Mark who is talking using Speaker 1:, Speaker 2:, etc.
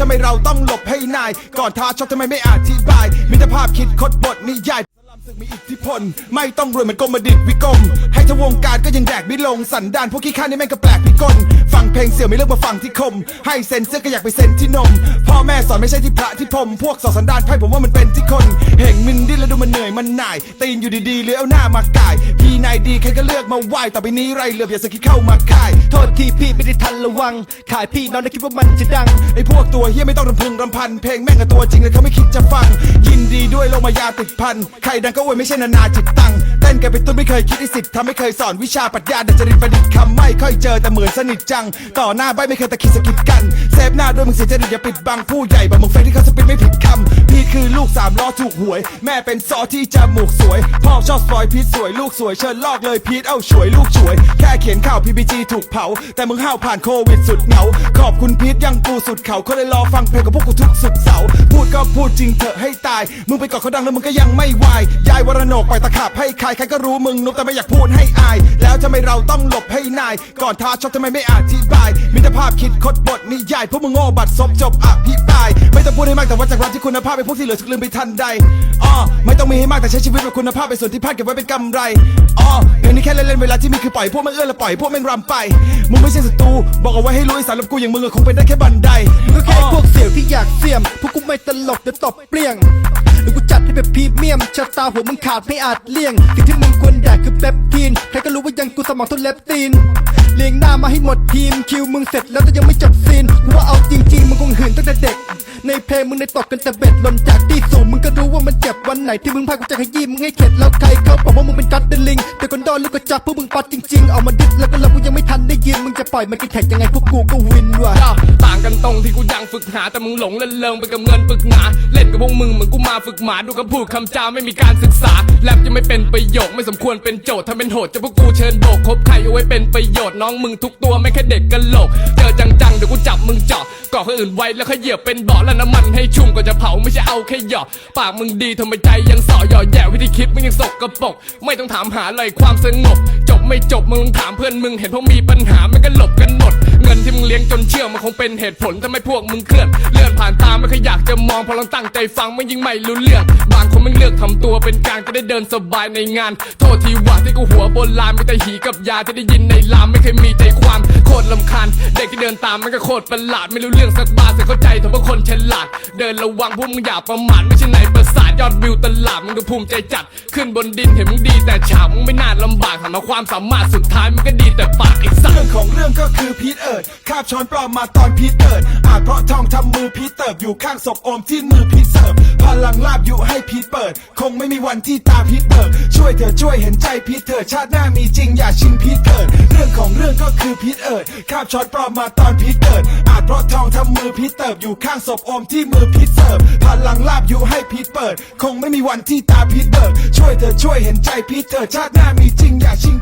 Speaker 1: ทำไมเราต้องหลบให้นาย ก่อนท้าชอบทำไมไม่อธิบาย มิตรภาพคิดคดบทนิยายมศึกมีอิทธิพล ไม่ต้องรวยเหมือนกรมดิตวิกรมให้ทวงการก็ยังแดกไม่ลงสันดานพวกขี้ข้านี่แม่งก็แปลกพิกลฟังเพลงเสี่ยวไม่เลือกมาฟังที่คม ให้เซ็นเสื้อก็อยากไปเซ็นที่นม พ่อแม่สอนไม่ใช่ที่พระที่พรมพวกสอสันดานไพ่ผมว่ามันเป็นที่คน เห่งมินดิ มันหน่าย ตีนอยู่ดีๆเลี้ยวหน้ามากาย พี่นายดีใครก็เลือกมาไหว้ต่อไปนี้ไรเหลือบอย่าสกิดเข้ามาค่าย
Speaker 2: โทษทีพี่ไม่ได้ทันระวัง ขายพี่น้องได้คิดว่ามันจะดัง
Speaker 1: ไอ้พวกตัวเฮียไม่ต้องรำพึงรำพัน เพลงแม่งกับตัวจริงเลยเขาไม่คิดจะฟัง ยินดีด้วยลงมายาติดพัน ใครดังก็อวยไม่ใช่นานาจิตตัง ต้นกันเป็นต้นไม่เคยคิดที่สิทธิ์ทำไม่เคยสอนวิชาปรัชญาดัจริตประดิษฐ์คำไม่ค่อยเจอแต่เหมือนสนิทจัง ต่อหน้าใบไม่เคยตะคิดสะกิดกันเซฟหน้าด้วยมึงเสียจริตอย่าปิดบังผู้ใหญ่บางมึงเฟซที่เขาสปิดไม่ผิดคำพี่คือลูกสามล้อถูกหวย แม่เป็นซอที่จมูกสวย พ่อชอบสปอยพีทสวยลูกสวยเชิญลอกเลยพีทเอ้าช่วยลูกช่วย แค่เขียนข่าว PPG ถูกเผา แต่มึงห้าวผ่านโควิดสุดเหงาขอบคุณพีทยังกูสุดเขาเขาเลยรอฟังเพลงกับพวกกูทุกสุดเสาร์พูดก็พูดจริงเถอะให้ตาย มึงไปเกาะเขาดังแล้วมึงก็ยังไม่วายยายวรนกปตะขาบให้ใครใครก็รู้มึงนุบแต่ไม่อยากพูดให้อาย แล้วทำไมเราต้องหลบให้นาย ก่อนท้าชอบทำไมไม่อธิบาย มิตรภาพคิดคดบทนิยายพวกมึงโง่บัดซบจบอภิปราย ไม่ต้องพูดให้มากแต่ว่าจากรัฐที่คุณภาพเป็นพวกที่เหลือสุกลืมไปทันใดอ้อไม่ต้องมีให้มากแต่ใช้ชีวิตแบบคุณภาพเป็นส่วนที่พลาดเก็บไว้เป็นกำไรอ้อเดี๋ยวนี้แค่เล่นๆเวลาที่มีคือปล่อยพวกมันเอื้อและปล่อยพวกแม่งรำไปมึงไม่ใช่ศัตรูบอกเอาไว้ให้รู้ไอ้สารบกูอย่างมึงอะคงเป็นได้แค่บันได
Speaker 2: ก็แค่พวกเสี่ยวที่อยากเสี่ยมพวกกูไม่ตลกเดี๋ยวตบเปลี่ยง แบบพรีเมียมชะตาหัวมึงขาดไม่อาจเลี่ยงสิ่งที่มึงควรแดกคือเปปทีนใครก็รู้ว่ายังกูสมองทุนเล็บตีนเลี้ยงหน้ามาให้หมดทีมคิวมึงเสร็จแล้วแต่ยังไม่จบซีนกูว่าเอาจริงๆมึงคงหื่นตั้งแต่เด็ก ในเพลงมึงได้ตกกันแต่เบ็ดหล่นจากที่สูงมึงก็รู้ว่ามันเจ็บวันไหนที่มึงพากูจะขยี้มึงให้เข็ดแล้วใครเขาบอกว่ามึงเป็นกัดเดลิงแต่คนดอนลูกกระจับพวกมึงปัดจริงๆเอามาดิสแล้วก็เรากูยังไม่ทันได้ยินมึงจะปล่อยมันกินแท็กยังไงพวกกูก็วิน
Speaker 3: ฝึกหาแต่มึงหลงเล่นเลิงไปกับเงินฝึกหนา เล่นกับพวกมึงเหมือนกูมาฝึกหมาดูคำพูดคำจาไม่มีการศึกษาแลบจะไม่เป็นประโยคไม่สมควรเป็นโจทย์ถ้าเป็นโหดจะพวกกูเชิญโบกคบใครเอาไว้เป็นประโยชน์น้องมึงทุกตัวไม่แค่เด็กกันโหลกเจอจังๆเดี๋ยวกูจับมึงเจาะก่อคนอื่นไว้แล้วขยเหยียบเป็นเบาะแล้วน้ำมันให้ชุ่มก็จะเผาไม่ใช่เอาแค่หยอกปากมึงดีทำไมใจยังส่อหย่อแย่วิธีคิดมึงยังสกกระปกไม่ต้องถามหาเลยความสงบ จบไม่จบมึงลองถามเพื่อนมึงเห็นพวกมีปัญหามันก็หลบกันหมด เงินที่มึงเลี้ยงจนเชื่องมันคงเป็นเหตุผลทำให้พวกมึงเคลื่อนเลื่อนผ่านตาม องพอลองตั้งใจฟังมันยิ่งไม่รู้เรื่อง บางคนมึงเลือกทำตัวเป็นกลางจะได้เดินสบายในงาน โทษทีว่าที่กูหัวโบราณมีแต่หีกับยาที่ได้ยินในลามไม่เคยมีใจความโคตรลำคาญเด็กที่เดินตามมันก็โคตรประหลาดไม่รู้เรื่องสักบาทแต่เข้าใจแต่ว่าคนฉลาด เดินระวังพวกมึงอย่าประมาทไม่ใช่ไหนประสาทยอดวิวตลาดมึงดูภูมิใจจัด ขึ้นบนดินเห็นมึงดีแต่ฉาบมึงไม่น่าลำบากหันมาความสามารถสุดท้ายมันก็ดีแต่ปากไอ้สัส
Speaker 1: เรื่องของเรื่องก็คือพีทเอิร์ดาบช้อนปลอมมาตอนพีเอิร์ดอาจเพราะทองทำมือพีเติบอยู่ข้างศพโอมที่มือพีเสิร์ฟพลังลาบอยู่ให้พีเปิด คงไม่มีวันที่ตาพีเปิดช่วยเธอช่วยเห็นใจพีเถิดชาติหน้ามีจริงอย่าชิงพีเกิดเรื่องของเรื่องก็คือพีเอิร์ดคาบช้อนปลอมมาตอนพีเกิดอาจเพราะทองทำมือพีเติบอยู่ข้างศพโอมที่มือพีเสิร์ฟพลังลาบอยู่ให้พีเปิด คงไม่มีวันที่ตาพีเปิดช่วยเธอช่วยเห็นใจพีเถิดชาติหน้ามีจริงอย่าชิง